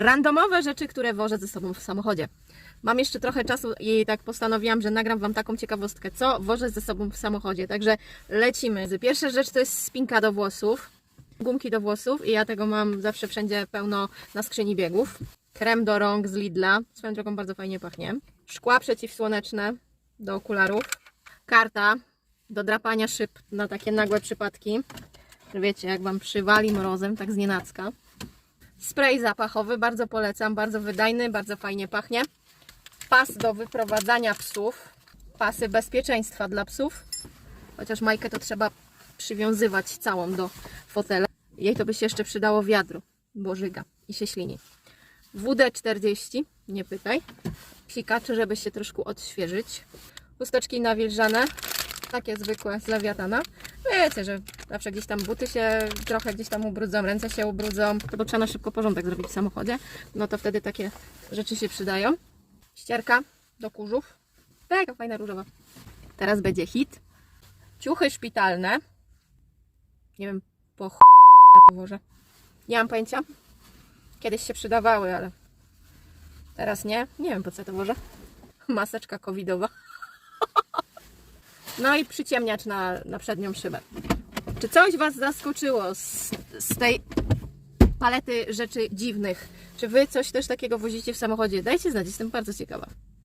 Randomowe rzeczy, które wożę ze sobą w samochodzie. Mam jeszcze trochę czasu i tak postanowiłam, że nagram Wam taką ciekawostkę, co wożę ze sobą w samochodzie. Także lecimy. Pierwsza rzecz to jest spinka do włosów, gumki do włosów i ja tego mam zawsze wszędzie pełno na skrzyni biegów. Krem do rąk z Lidla, swoją drogą bardzo fajnie pachnie. Szkła przeciwsłoneczne do okularów. Karta do drapania szyb na takie nagłe przypadki. Wiecie, jak Wam przywali mrozem, tak z. Spray zapachowy, bardzo polecam, bardzo wydajny, bardzo fajnie pachnie. Pas do wyprowadzania psów. Pasy bezpieczeństwa dla psów. Chociaż Majkę to trzeba przywiązywać całą do fotela. Jej to by się jeszcze przydało wiadro, bo żyga i się ślini. WD-40, nie pytaj. Sikacze, żeby się troszkę odświeżyć. Chusteczki nawilżane, takie zwykłe z lewiatana. Wiecie, że zawsze gdzieś tam buty się trochę gdzieś tam ubrudzą, ręce się ubrudzą, bo trzeba na szybko porządek zrobić w samochodzie. No to wtedy takie rzeczy się przydają. Ścierka do kurzów. Taka fajna różowa. Teraz będzie hit. Ciuchy szpitalne. Nie wiem, po ch... to włożę. Nie mam pojęcia. Kiedyś się przydawały, ale teraz nie. Nie wiem, po co to włożę. Maseczka covidowa. No i przyciemniacz na, na przednią szybę. Czy coś Was zaskoczyło z, z tej palety rzeczy dziwnych? Czy Wy coś też takiego wozicie w samochodzie? Dajcie znać, jestem bardzo ciekawa.